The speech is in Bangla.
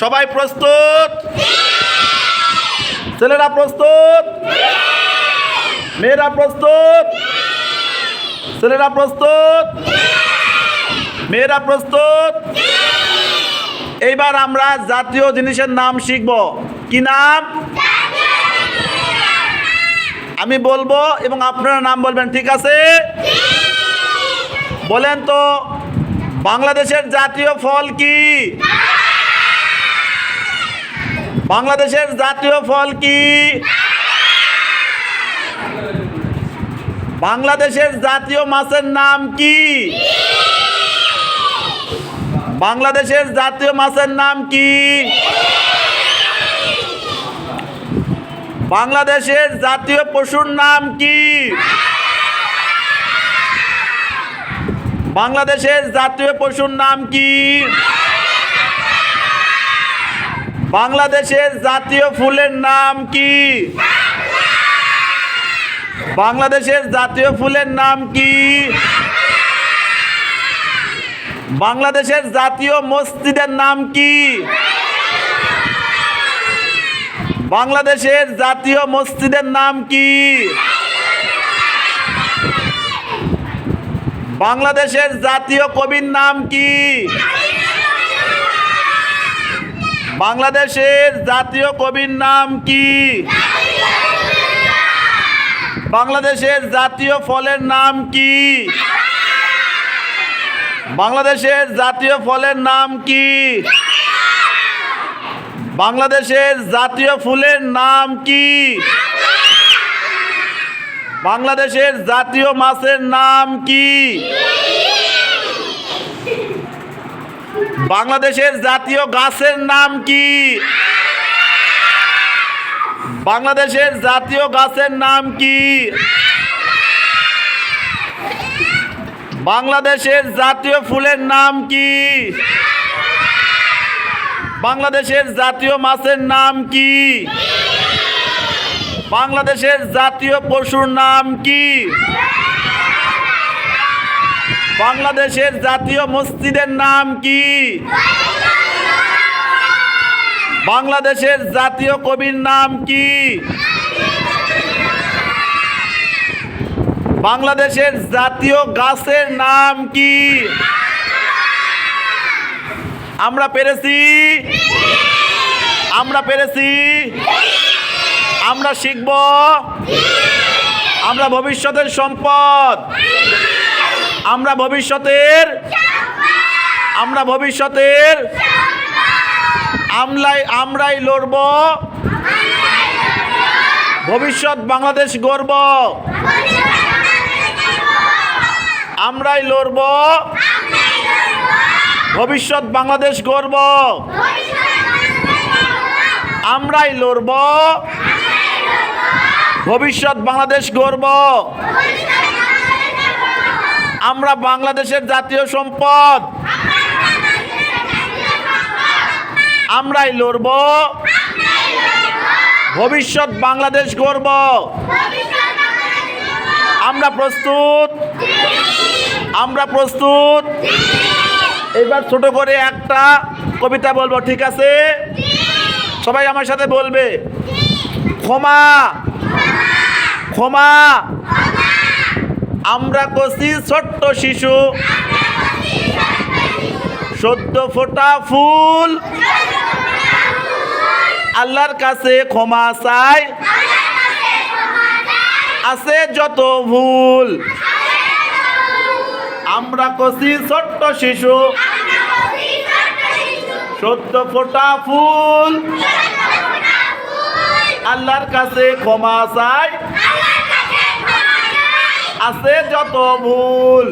সবাই প্রস্তুত? ছেলেরা প্রস্তুত? মেয়েরা প্রস্তুত? ছেলেরা প্রস্তুত? মেয়েরা প্রস্তুত? এইবার আমরা জাতীয় জিনিসের নাম শিখব। কি নাম? আমি বলব এবং আপনারা নাম বলবেন, ঠিক আছে? বলেন তো, বাংলাদেশের জাতীয় ফল কি? বাংলাদেশের জাতীয় ফল কি? বাংলাদেশের জাতীয় মাছের নাম কি? বাংলাদেশের জাতীয় মাছের নাম কি? বাংলাদেশের জাতীয় পশুর নাম কি? বাংলাদেশের জাতীয় পশুর নাম কি? বাংলাদেশের জাতীয় ফুলের নাম কি? বাংলাদেশের জাতীয় ফুলের নাম কি? বাংলাদেশের জাতীয় মসজিদের নাম কি? বাংলাদেশের জাতীয় মসজিদের নাম কি? বাংলাদেশের জাতীয় কবির নাম কি? বাংলাদেশের জাতীয় কবির নাম কি? বাংলাদেশের জাতীয় ফলের নাম কি? বাংলাদেশের জাতীয় ফলের নাম কি? বাংলাদেশের জাতীয় ফুলের নাম কি? বাংলাদেশের জাতীয় মাছের নাম কি? বাংলাদেশের জাতীয় গাছের নাম কি? বাংলাদেশের জাতীয় গাছের নাম কি? বাংলাদেশের জাতীয় ফুলের নাম কি? বাংলাদেশের জাতীয় মাছের নাম কি? বাংলাদেশের জাতীয় পশুর নাম কি? বাংলাদেশের জাতীয় মসজিদের নাম কি? বাংলাদেশের জাতীয় কবির নাম কি? বাংলাদেশের জাতীয় গাছের নাম কি? আমরা পেরেছি? আমরা পেরেছি? আমরা শিখব? আমরা ভবিষ্যতের সম্পদ? আমরা ভবিষ্যতের আমরা ভবিষ্যতের আমলাই আমরাই লড়ব। ভবিষ্যৎ বাংলাদেশ গড়ব। আমরাই লড়ব। ভবিষ্যৎ বাংলাদেশ গড়ব। আমরাই লড়ব। ভবিষ্যৎ বাংলাদেশ গড়ব। আমরা বাংলাদেশের জাতীয় সম্পদ। আমরাই লড়ব। ভবিষ্যৎ বাংলাদেশ গড়ব। আমরা প্রস্তুত। আমরা প্রস্তুত। এবার ছোট করে একটা কবিতা বলব, ঠিক আছে? সবাই আমার সাথে বলবে। ক্ষমা। ক্ষমা। আমরা কষি ছোট্ট শিশু। সদ্য ফোটা ফুল। আল্লাহর কাছে ক্ষমা চাই। আছে যত ভুল। আমরা কষি ছোট্ট শিশু। সদ্য ফোটা ফুল। আল্লাহর কাছে ক্ষমা চাই। আছে যত ভুল।